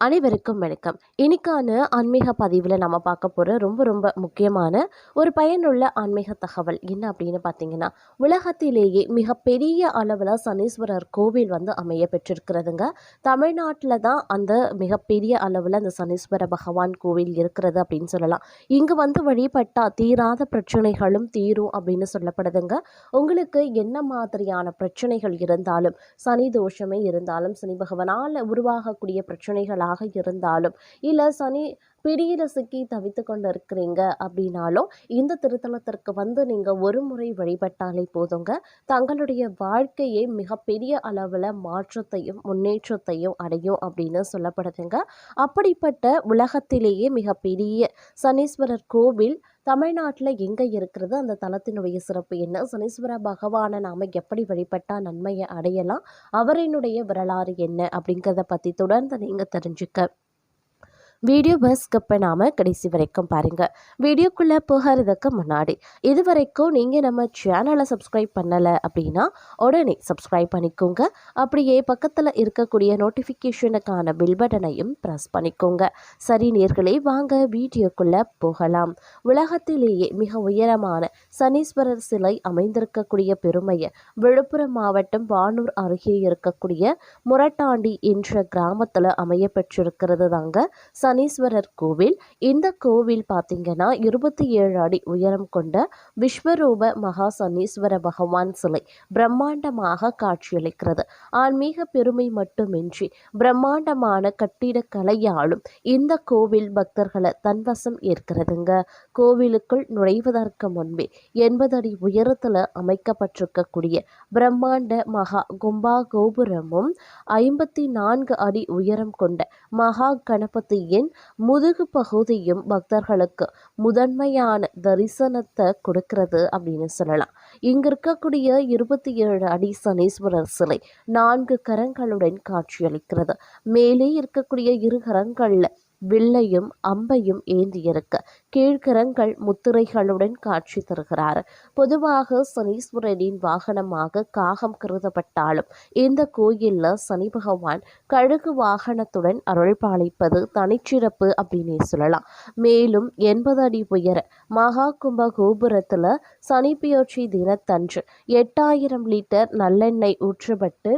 அனைவருக்கும் வணக்கம். இன்னைக்கான ஆன்மீக பதிவில் நம்ம பார்க்க போகிற ரொம்ப ரொம்ப முக்கியமான ஒரு பயனுள்ள ஆன்மீக தகவல் என்ன அப்படின்னு பார்த்தீங்கன்னா உலகத்திலேயே மிகப்பெரிய அளவில் சனீஸ்வரர் கோவில் வந்து அமைய பெற்றிருக்கிறதுங்க. தமிழ்நாட்டில் தான் அந்த மிகப்பெரிய அளவில் அந்த சனீஸ்வர பகவான் கோவில் இருக்கிறது அப்படின்னு சொல்லலாம். இங்கே வந்து வழிபட்டால் தீராத பிரச்சனைகளும் தீரும் அப்படின்னு சொல்லப்படுதுங்க. உங்களுக்கு என்ன மாதிரியான பிரச்சனைகள் இருந்தாலும் சனி தோஷமே இருந்தாலும் சனி பகவானால் உருவாகக்கூடிய பிரச்சனைகளாக இருந்தாலும். இல்லை சனி பிடியில சிக்கி தவித்து கொண்டு இருக்கிறீங்க அப்படின்னாலும் இந்த திருத்தலத்திற்கு வந்து நீங்கள் ஒரு முறை வழிபட்டாலே போதுங்க. தங்களுடைய வாழ்க்கையை மிகப்பெரிய அளவில் மாற்றத்தையும் முன்னேற்றத்தையும் அடையும் அப்படின்னு சொல்லப்படுதுங்க. அப்படிப்பட்ட உலகத்திலேயே மிகப்பெரிய சனீஸ்வரர் கோவில் தமிழ்நாட்டில் எங்கே இருக்கிறது? அந்த தலத்தினுடைய சிறப்பு என்ன? சனீஸ்வர பகவானை நாம் எப்படி வழிபட்டால் நன்மையை அடையலாம்? அவரினுடைய வரலாறு என்ன? அப்படிங்கிறத பற்றி தொடர்ந்து நீங்கள் தெரிஞ்சுக்க வீடியோவை ஸ்கிப் பண்ணாமல் கடைசி வரைக்கும் பாருங்கள் வீடியோக்குள்ளே போகிறதுக்கு முன்னாடி இது வரைக்கும் நீங்கள் நம்ம சேனலை சப்ஸ்கிரைப் பண்ணலை அப்படின்னா உடனே சப்ஸ்கிரைப் பண்ணிக்கோங்க. அப்படியே பக்கத்தில் இருக்கக்கூடிய நோட்டிஃபிகேஷனுக்கான பில் பட்டனையும் ப்ரெஸ் பண்ணிக்கோங்க. சரி நேர்களே வாங்க வீடியோக்குள்ளே போகலாம். உலகத்திலேயே மிக உயரமான சனீஸ்வரர் சிலை அமைந்திருக்கக்கூடிய பெருமையை விழுப்புரம் மாவட்டம் வானூர் அருகே இருக்கக்கூடிய முரட்டாண்டி என்ற கிராமத்தில் அமைய பெற்றிருக்கிறது தாங்க சனீஸ்வரர் கோவில். இந்த கோவில் பார்த்தீங்கன்னா இருபத்தி ஏழு அடி உயரம் கொண்ட விஸ்வரூப மகா சனீஸ்வர பகவான் சிலை பிரம்மாண்டமாக காட்சியளிக்கிறது. ஆன்மீக பெருமை மட்டுமின்றி பிரம்மாண்டமான கட்டிடக்கலையாலும் இந்த கோவில் பக்தர்களை தன்வசம் ஏற்கிறதுங்க. கோவிலுக்குள் நுழைவதற்கு முன்பே எண்பது அடி உயரத்தில் அமைக்கப்பட்டிருக்கக்கூடிய பிரம்மாண்ட மகா கும்பா கோபுரமும் ஐம்பத்தி நான்கு அடி உயரம் கொண்ட மகா கணபதியின் முதுகு பகுதியும் பக்தர்களுக்கு முதன்மையான தரிசனத்தை கொடுக்கிறது அப்படின்னு சொல்லலாம். இங்க இருக்கக்கூடிய இருபத்தி ஏழு அடி சனீஸ்வரர் சிலை நான்கு கரங்களுடன் காட்சியளிக்கிறது. மேலே இருக்கக்கூடிய இரு கரங்கள்ல வில்லையும் அம்பையும் ஏந்தியிருக்க கீழ்கரங்கள் முத்திரைகளுடன் காட்சி தருகிறார். பொதுவாக சனீஸ்வரனின் வாகனமாக காகம் கருதப்பட்டாலும் இந்த கோயில்ல சனி பகவான் கழுகு வாகனத்துடன் அருள்பாலிப்பது தனிச்சிறப்பு அப்படின்னே சொல்லலாம். மேலும் எண்பது அடி உயர மகா கும்ப கோபுரத்துல சனி பெயர்ச்சி தினத்தன்று எட்டாயிரம் லிட்டர் நல்லெண்ணெய் ஊற்றப்பட்டு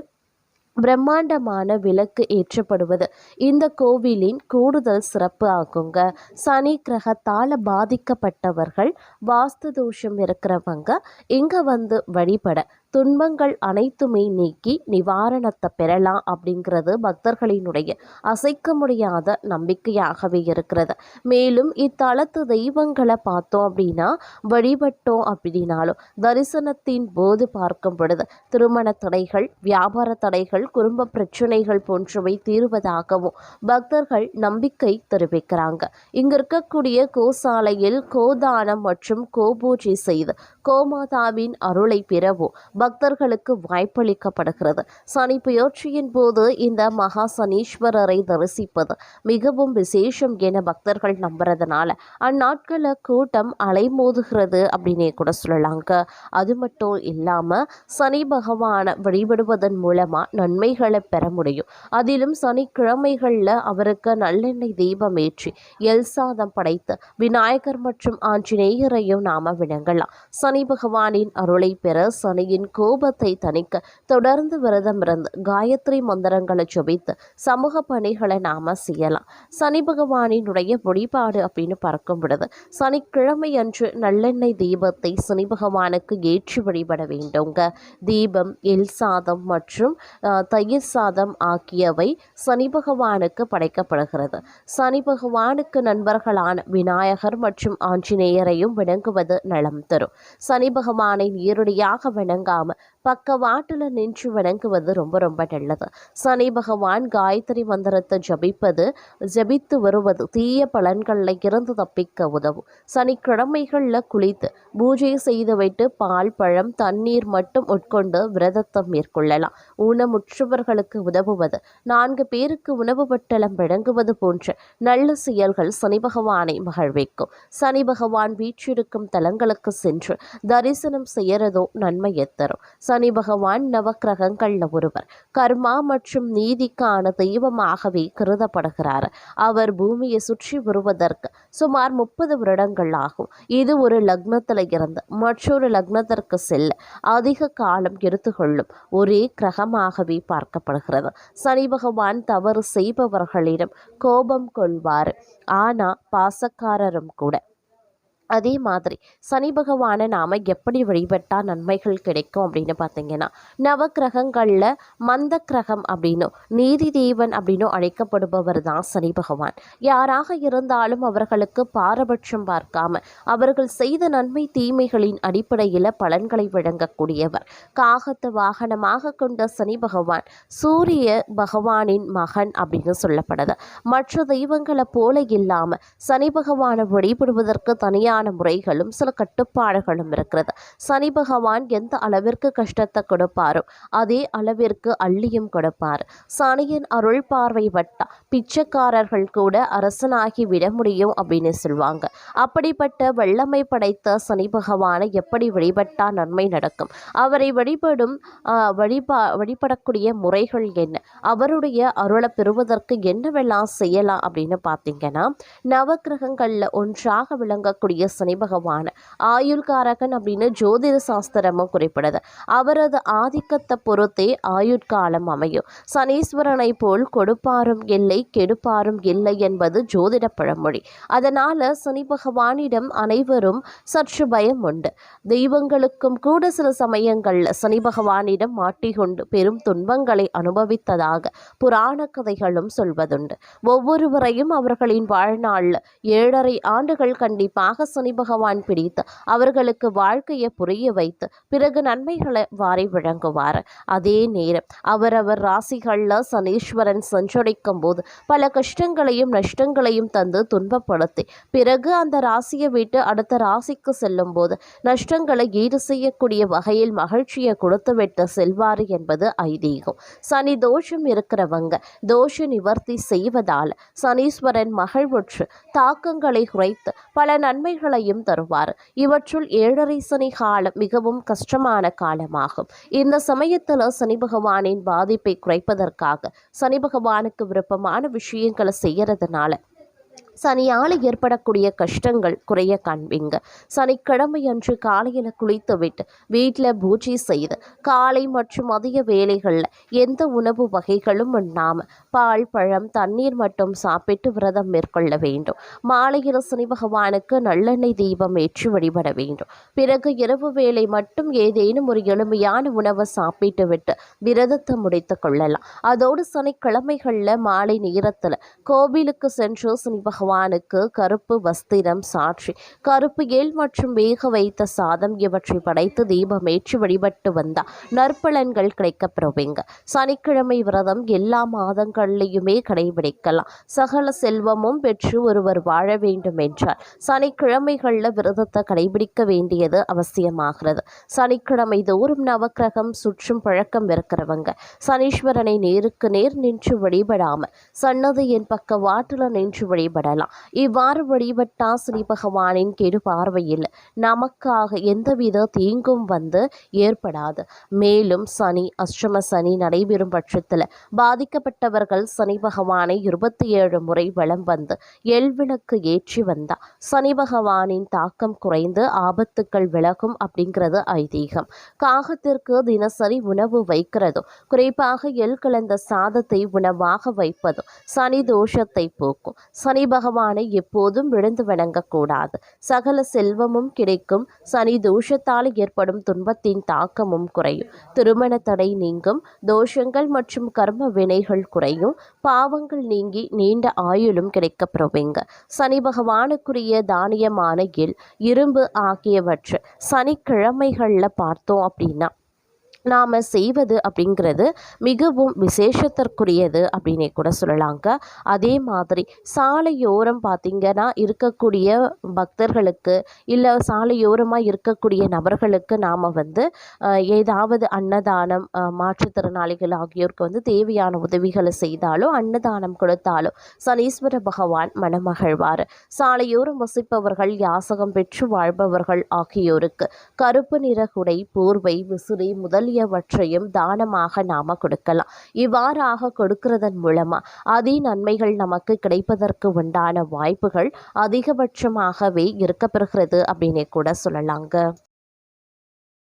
பிரம்மாண்டமான விளக்கு ஏற்றப்படுவது. இந்த கோவிலின் கூடுதல் சிறப்பு ஆகுங்க. சனி கிரகத்தால் பாதிக்கப்பட்டவர்கள் வாஸ்து தோஷம் இருக்கிறவங்க இங்கே வந்து வழிபட துன்பங்கள் அனைத்துமே நீக்கி நிவாரணத்தை பெறலாம் அப்படிங்கிறது பக்தர்களினுடைய அசைக்க முடியாத நம்பிக்கையாகவே இருக்கிறது. மேலும் இத்தலத்து தெய்வங்களை பார்த்தோம் அப்படின்னா வழிபட்டோம் அப்படின்னாலும் தரிசனத்தின் போது பார்க்கும் பொழுது திருமண தடைகள் வியாபார தடைகள் குடும்ப பிரச்சனைகள் போன்றவை தீர்வதாகவும் பக்தர்கள் நம்பிக்கை தெரிவிக்கிறாங்க. இங்க இருக்கக்கூடிய கோசாலையில் கோதானம் மற்றும் கோபூஜை செய்து கோமாதாவின் அருளை பெறவும் பக்தர்களுக்கு வாய்ப்பளிக்கப்படுகிறது. சனி பெயர்ச்சியின் போது இந்த மகா சனீஸ்வரரை தரிசிப்பது மிகவும் விசேஷம் என பக்தர்கள் நம்புறதுனால அந்நாட்களில் கூட்டம் அலைமோதுகிறது அப்படின்னே கூட சொல்லலாங்க. அது மட்டும் இல்லாமல் சனி பகவானை வழிபடுவதன் மூலமாக நன்மைகளை பெற முடியும். அதிலும் சனிக்கிழமைகளில் அவருக்கு நல்லெண்ணெய் தீபம் ஏற்றி எல் சாதம் படைத்து விநாயகர் மற்றும் ஆஞ்சநேயரையும் நாம விளங்கலாம். சனி பகவானின் அருளை பெற சனியின் கோபத்தை தணிக்க தொடர்ந்து விரதம் இருந்து காயத்ரி மந்திரங்களை ஜபித்து சமூக பணிகளை நாம செய்யலாம். சனி பகவானினுடைய வழிபாடு அப்படின்னு பார்க்கும் பொழுது சனிக்கிழமை அன்று நல்லெண்ணெய் தீபத்தை சனி பகவானுக்கு ஏற்றி வழிபட வேண்டுங்க. தீபம் எல் சாதம் மற்றும் தயிர் சாதம் ஆகியவை சனி பகவானுக்கு படைக்கப்படுகிறது. சனி பகவானுக்கு நண்பர்களான விநாயகர் மற்றும் ஆஞ்சநேயரையும் விளங்குவது நலம் தரும். சனி பகவானை நேரடியாக வணங்காம பக்கவாட்டில் நின்று வணங்குவது ரொம்ப ரொம்ப நல்லது. சனி பகவான் காயத்ரி மந்திரத்தை ஜபிப்பது ஜபித்து வருவது தீய பலன்களில் இருந்து தப்பிக்க உதவும். சனிக்கிழமைகளில் குளித்து பூஜை செய்துவிட்டு பால் பழம் தண்ணீர் மட்டும் உட்கொண்டு விரதத்தை மேற்கொள்ளலாம். ஊனமுற்றவர்களுக்கு உதவுவது நான்கு பேருக்கு உணவு பட்டலம் வழங்குவது போன்ற நல்ல செயல்கள் சனி பகவானை மகிழ்விக்கும். சனி பகவான் வீற்றிருக்கும் தலங்களுக்கு சென்று தரிசனம் செய்யறதோ நன்மையை தரும். சனி பகவான் நவக்கிரகங்கள்ல ஒருவர். கர்மா மற்றும் நீதிக்கான தெய்வமாகவே கருதப்படுகிறார். அவர் பூமியை சுற்றி வருவதற்கு சுமார் முப்பது வருடங்கள் ஆகும். இது ஒரு லக்னத்தில் இருந்து மற்றொரு லக்னத்திற்கு செல்ல அதிக காலம் எடுத்துக்கொள்ளும் ஒரே கிரகமாகவே பார்க்கப்படுகிறது. சனி பகவான் தவறு செய்பவர்களிடம் கோபம் கொள்வார். ஆனா பாசக்காரரும் கூட அதே மாதிரி சனி பகவானை நாம் எப்படி வழிபட்டால் நன்மைகள் கிடைக்கும் அப்படின்னு பார்த்தீங்கன்னா நவக்கிரகங்களில் மந்த கிரகம் அப்படின்னும் நீதி தேவன் அப்படின்னும் அழைக்கப்படுபவர் தான் சனி பகவான். யாராக இருந்தாலும் அவர்களுக்கு பாரபட்சம் பார்க்காம அவர்கள் செய்த நன்மை தீமைகளின் அடிப்படையில் பலன்களை வழங்கக்கூடியவர். காகத்தை வாகனமாக கொண்ட சனி பகவான் சூரிய பகவானின் மகன் அப்படின்னு சொல்லப்படுது. மற்ற தெய்வங்களை போல இல்லாமல் சனி பகவானை வழிபடுவதற்கு தனியான முறைகளும் சில கட்டுப்பாடுகளும் இருக்கிறது. சனி பகவான் எந்த அளவிற்கு கஷ்டத்தை கொடுப்பாரோ அதே அளவிற்கு அள்ளியும் கொடுப்பார். சனியின் அருள் பார்வை பட்டா பிச்சைக்காரர்கள் கூட அரசனாகி விட முடியும் அப்படின்னு சொல்லுவாங்க அப்படிப்பட்ட வல்லமை படைத்த சனி பகவானை எப்படி வழிபட்டா நன்மை நடக்கும்? அவரை வழிபடும் வழிபா வழிபடக்கூடிய முறைகள் என்ன? அவருடைய அருளை பெறுவதற்கு என்னவெல்லாம் செய்யலாம் அப்படின்னு பார்த்தீங்கன்னா நவக்கிரகங்களில் ஒன்றாக விளங்கக்கூடிய சனி பகவான். ஆயுள்காரகன் அப்படின்னு ஜோதிட சாஸ்திரமும் குறிப்பிடுது. அவரது ஆதிக்கத்தை பொறுத்தே ஆயுட்காலம் அமையும். சனீஸ்வரனை போல் கொடுப்பாரும் இல்லை கெடுப்பாரும் இல்லை என்பது ஜோதிட பழமொழி. அதனால சனி பகவானிடம் அனைவரும் சற்று பயம் உண்டு. தெய்வங்களுக்கும் கூட சில சமயங்களில் சனி பகவானிடம் மாட்டிக்கொண்டு பெரும் துன்பங்களை அனுபவித்ததாக புராண கதைகளும் சொல்வதுண்டு. ஒவ்வொருவரையும் அவர்களின் வாழ்நாளில் ஏழரை ஆண்டுகள் கண்டிப்பாக சனி பகவான் பிடித்து அவர்களுக்கு வாழ்க்கையை புரிய வைத்து பிறகு நன்மைகளை வாரி வழங்குவார். அதே நேரம் அவரவர் ராசிகளில் சனீஸ்வரன் சஞ்சரிக்கும் போது பல கஷ்டங்களையும் நஷ்டங்களையும் தந்து துன்பப்படுத்தி பிறகு அந்த ராசியை விட்டு அடுத்த ராசிக்கு செல்லும் போது நஷ்டங்களை ஈடு செய்யக்கூடிய வகையில் மகிழ்ச்சியை கொடுத்துவிட்டு செல்வார் என்பது ஐதீகம். சனி தோஷம் இருக்கிறவங்க தோஷ நிவர்த்தி செய்வதால் சனீஸ்வரன் மகிழ்வுற்று தாக்கங்களை குறைத்து பல நன்மைகளையும் தருவார். இவற்றுள் ஏழரை சனி காலம் மிகவும் கஷ்டமான காலமாகும். இந்த சமயத்தில் சனி பகவானின் பாதிப்பை குறைப்பதற்காக சனி பகவானுக்கு விருப்பமான விஷயங்களை செய்யறதுனால சனியால் ஏற்படக்கூடிய கஷ்டங்கள் குறைய காண்பீங்க. சனிக்கிழமை அன்று காலையில் குளித்துவிட்டு வீட்டில் பூஜை செய்து காலை மற்றும் அதிக வேலைகளில் எந்த உணவு வகைகளும் உண்ணாமல் பால் பழம் தண்ணீர் மட்டும் சாப்பிட்டு விரதம் மேற்கொள்ள வேண்டும். மாலையில் சனி பகவானுக்கு நல்லெண்ணெய் தீபம் ஏற்றி வழிபட வேண்டும். பிறகு இரவு வேளை மட்டும் ஏதேனும் ஒரு எளிமையான உணவை சாப்பிட்டு விட்டு விரதத்தை முடித்து கொள்ளலாம். அதோடு சனிக்கிழமைகளில் மாலை நேரத்தில் கோவிலுக்கு சென்று சனி பகவான் பகவானுக்கு கருப்பு வஸ்திரம் சாற்றி கருப்பு ஏல் மற்றும் வேக வைத்த சாதம் இவற்றை படைத்து தீபமேற்றி வழிபட்டு வந்தா நற்பலன்கள் கிடைக்கப்பெறுவீங்க. சனிக்கிழமை விரதம் எல்லா மாதங்கள்லையுமே கடைபிடிக்கலாம். சகல செல்வமும் பெற்று ஒருவர் வாழ வேண்டும் என்றால் சனிக்கிழமைகளில் விரதத்தை கடைபிடிக்க வேண்டியது அவசியமாகிறது. சனிக்கிழமை தோறும் நவக்கிரகம் சுற்றும் பழக்கம் இருக்கிறவங்க. சனீஸ்வரனை நேருக்கு நேர் நின்று வழிபடாம சன்னதியின் பக்க வாட்டில் நின்று வழிபடலாம். இவ்வாறு வழிபட்டா ஸ்ரீ பகவானின் கெடு பார்வையில் நமக்காக எந்தவித தீங்கும் வந்து ஏற்படாது. மேலும் சனி அஷ்டம சனி நடைபெறும் பட்சத்தில் பாதிக்கப்பட்டவர்கள் சனி பகவானை இருபத்தி ஏழு முறை வளம் வந்து எல்விளக்கு ஏற்றி வந்தா சனி பகவானின் தாக்கம் குறைந்து ஆபத்துக்கள் விலகும் அப்படிங்கிறது ஐதீகம். காகத்திற்கு தினசரி உணவு வைக்கிறதும் குறிப்பாக எல் கலந்த சாதத்தை உணவாக வைப்பதும் சனி தோஷத்தை போக்கும். சனி பகவான் பகவானை எப்போதும் விழுந்து வணங்கக்கூடாது. சகல செல்வமும் கிடைக்கும். சனி தோஷத்தால் ஏற்படும் துன்பத்தின் தாக்கமும் குறையும். திருமண தடை நீங்கும். தோஷங்கள் மற்றும் கர்ம வினைகள் குறையும். பாவங்கள் நீங்கி நீண்ட ஆயுளும் கிடைக்கப்பெறுவீங்க சனி பகவானுக்குரிய தானியமான எள் இரும்பு ஆகியவற்றை சனிக்கிழமைகளில் பார்த்தோம் அப்படின்னா நாம் செய்வது அப்படிங்கிறது மிகவும் விசேஷத்திற்குரியது அப்படின்னே கூட சொல்லலாங்க. அதே மாதிரி சாலையோரம் பார்த்திங்கன்னா இருக்கக்கூடிய பக்தர்களுக்கு இல்லை சாலையோரமாக இருக்கக்கூடிய நபர்களுக்கு நாம் வந்து ஏதாவது அன்னதானம் மாற்றுத்திறனாளிகள் ஆகியோருக்கு வந்து தேவையான உதவிகளை செய்தாலோ அன்னதானம் கொடுத்தாலோ சனீஸ்வர பகவான் மனமகிழ்வார். சாலையோரம் வசிப்பவர்கள் யாசகம் பெற்று வாழ்பவர்கள் ஆகியோருக்கு கருப்பு நிற குடை போர்வை விசிறி முதல் முதலியவற்றையும் தானமாக நாம் கொடுக்கலாம். இவ்வாறாக கொடுக்கிறதன் மூலமாக அதி நன்மைகள் நமக்கு கிடைப்பதற்கு உண்டான வாய்ப்புகள் அதிகபட்சமாகவே இருக்கப்பெறுகிறது அப்படின்னு கூட சொல்லலாங்க.